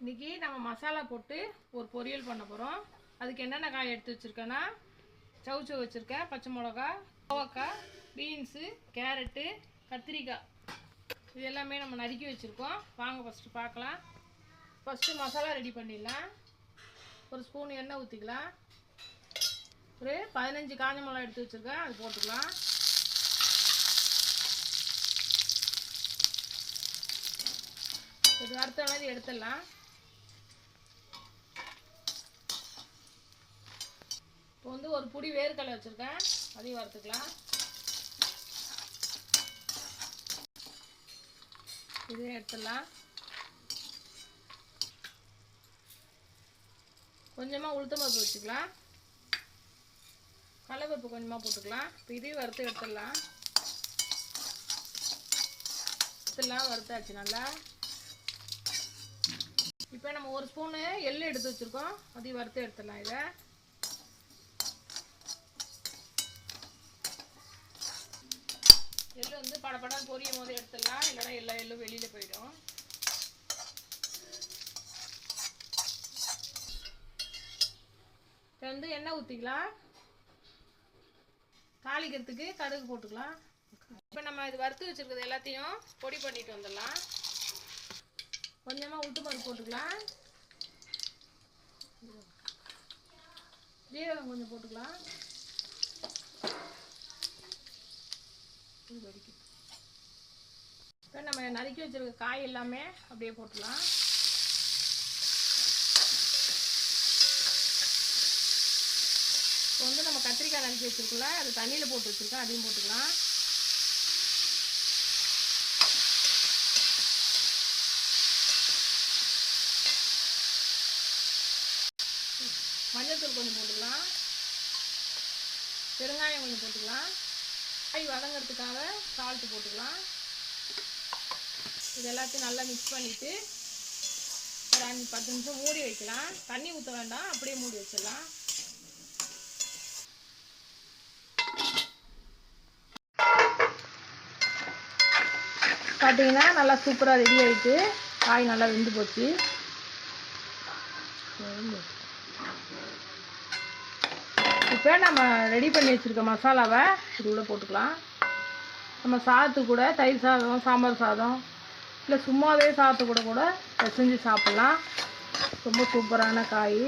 இன்றைக்கி நம்ம மசாலா போட்டு ஒரு பொரியல் பண்ண போகிறோம் அதுக்கு என்னென்ன காய் எடுத்து வச்சுருக்கேன்னா சவுச்சவு வச்சுருக்கேன். பச்சை மிளகா கோவக்காய் பீன்ஸு கேரட்டு கத்திரிக்காய். இது எல்லாமே நம்ம நறுக்கி வச்சுருக்கோம். வாங்க ஃபஸ்ட்டு பார்க்கலாம். ஃபஸ்ட்டு மசாலா ரெடி பண்ணிடலாம். ஒரு ஸ்பூன் எண்ணெய் ஊற்றிக்கலாம் ஒரு பதினஞ்சு காஞ்ச மிளகா எடுத்து வச்சுருக்கேன். அது போட்டுக்கலாம். இது வறுத்த மாதிரி எடுத்துடலாம். வந்து ஒரு புடி வேர்க்கடலை வச்சுருக்கேன். அதையும் வறுத்துக்கலாம். இதையும் எடுத்துடலாம். கொஞ்சமாக உளுத்தம்பருப்பு வச்சுக்கலாம். கடலைப்பருப்பு கொஞ்சமாக போட்டுக்கலாம். இப்போ இதையும் வறுத்து எடுத்துடலாம். எடுத்துடலாம். வறுத்தாச்சு நல்லா. இப்போ நம்ம ஒரு ஸ்பூனு எள்ளு எடுத்து வச்சுருக்கோம். அதையும் வறுத்து எடுத்துடலாம் இதை. எள்ளு வந்து படப்படம் பொரியும் போது எடுத்துடலாம். இல்லைன்னா எல்லா எள்ளும் வெளியில் போயிடும். இப்போ வந்து எண்ணெய் ஊற்றிக்கலாம் தாளிக்கிறதுக்கு கடுகு போட்டுக்கலாம். இப்போ நம்ம இது வறுத்து வச்சுருக்கிறது எல்லாத்தையும் பொடி பண்ணிட்டு வந்துடலாம். கொஞ்சமாக உளுத்து பருப்பு போட்டுக்கலாம். ஜீரகம் கொஞ்சம் போட்டுக்கலாம். இப்போ நம்ம நறுக்கி வச்சுருக்க காய் எல்லாமே அப்படியே போட்டுக்கலாம் இப்போ வந்து நம்ம கத்திரிக்காய் நறுக்கி வச்சுருக்கோம்ல அது தண்ணியில் போட்டு வச்சிருக்கோம் அதையும் போட்டுக்கலாம். மஞ்சள்தூள் கொஞ்சம் போட்டுக்கலாம். பெருங்காயம் கொஞ்சம் போட்டுக்கலாம். காய் வதங்கிறதுக்காக சால்ட்டு போட்டுக்கலாம். இது எல்லாத்தையும் நல்லா மிக்ஸ் பண்ணிவிட்டு ஒரு அஞ்சு பத்து நிமிஷம் மூடி வைக்கலாம். தண்ணி ஊற்ற வேண்டாம். அப்படியே மூடி வச்சிடலாம். பார்த்தீங்கன்னா நல்லா சூப்பராக ரெடி ஆகிட்டு காய் நல்லா வெந்து போச்சு. இப்போ நம்ம ரெடி பண்ணி வச்சுருக்க மசாலாவை இது கூட போட்டுக்கலாம். நம்ம சாதத்து கூட தயிர் சாதம் சாம்பார் சாதம் இல்லை சும்மாவே சாதத்து கூட கூட செஞ்சு சாப்பிட்லாம். ரொம்ப சூப்பரான காய்.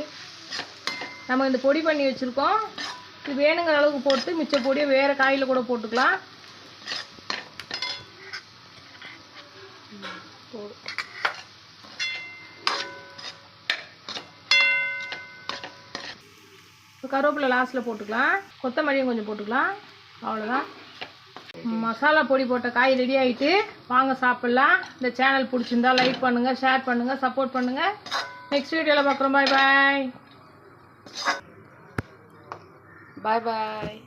நம்ம இந்த பொடி பண்ணி வச்சுருக்கோம். இது வேணுங்கிற அளவுக்கு போட்டு மிச்ச பொடியை வேறு காயில் கூட போட்டுக்கலாம். போதும். இப்போ கருவேப்பிலை லாஸ்ட்டில் போட்டுக்கலாம். கொத்தமல்லியும் கொஞ்சம் போட்டுக்கலாம். அவ்வளோதான் மசாலா பொடி போட்ட காய் ரெடி ஆகிட்டு வாங்க சாப்பிட்லாம். இந்த சேனல் பிடிச்சிருந்தா லைக் பண்ணுங்கள் ஷேர் பண்ணுங்கள் சப்போர்ட் பண்ணுங்கள் நெக்ஸ்ட் வீடியோவில் பார்க்குறோம். பாய் பாய் பாய் பாய்